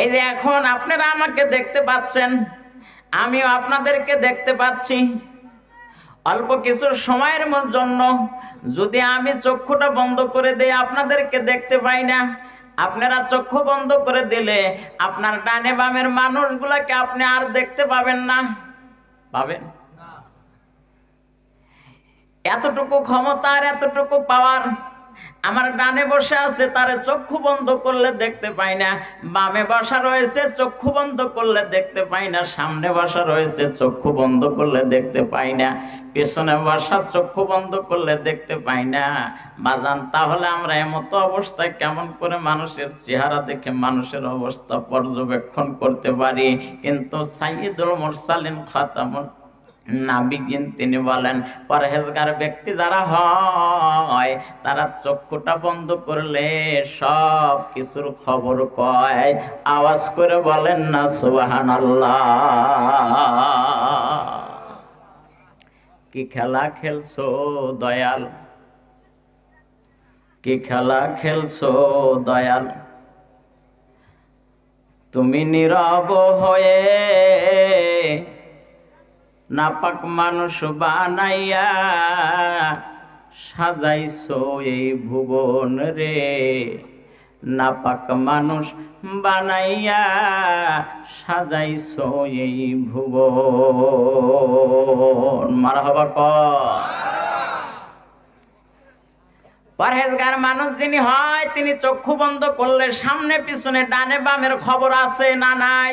এই যে এখন আপনারা আমাকে দেখতে পাচ্ছেন আমিও আপনাদেরকে দেখতে পাচ্ছি। অল্প কিছু সময়ের জন্য যদি আমি চক্ষুটা বন্ধ করে দেই আপনাদেরকে দেখতে পাই না। আপনারা চক্ষু বন্ধ করে দিলে আপনার ডানে বামের মানুষগুলাকে আপনি আর দেখতে পাবেন না। পাবেন? এতটুকু ক্ষমতা আর এতটুকু পাওয়ার আমার ডানে বসে আছে, তারে চক্ষু বন্ধ করলে দেখতে পাই না। বামে বসা রয়েছে, চক্ষু বন্ধ করলে দেখতে পাই না। সামনে বসা রয়েছে, চক্ষু বন্ধ করলে দেখতে পাই না। পেছনে বসা, চক্ষু বন্ধ করলে দেখতে পাই না। বাজান, তাহলে আমরা এমতো অবস্থায় কেমন করে মানুষের চেহারা দেখে মানুষের অবস্থা পর্যবেক্ষণ করতে পারি? কিন্তু সাইয়দুল মুরসালিন খাতামুল নাবিগিন তিনি বলেন, পরহেজগার ব্যক্তি যারা হয়, তারা চক্ষুটা বন্ধ করলে সব কিছুর খবর কয়। আওয়াজ করে বলেন না সুবাহান কি খেলা খেলছো, দয়াল? কি খেলা খেলছো, দয়াল? তুমি নীরব হয়ে নাপাক মানুষ বানাইয়া সাজাইছো এই ভুবন রে। নাপাক মানুষ বানাইয়া সাজাইছো এই ভুবন। মারা হবা ক। পরহেজগার মানুষ যিনি হয়, তিনি চক্ষু বন্ধ করলে সামনে পিছনে ডানে বামের খবর আছে না নাই?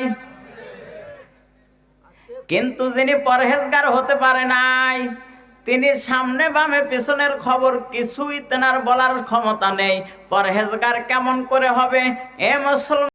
কিন্তু যিনি পরহেজগার হতে পারে নাই, তিনি সামনে বামে পেছনের খবর কিছুই তেনার বলার ক্ষমতা নেই। পরহেজগার কেমন করে হবে? এ মুসলমান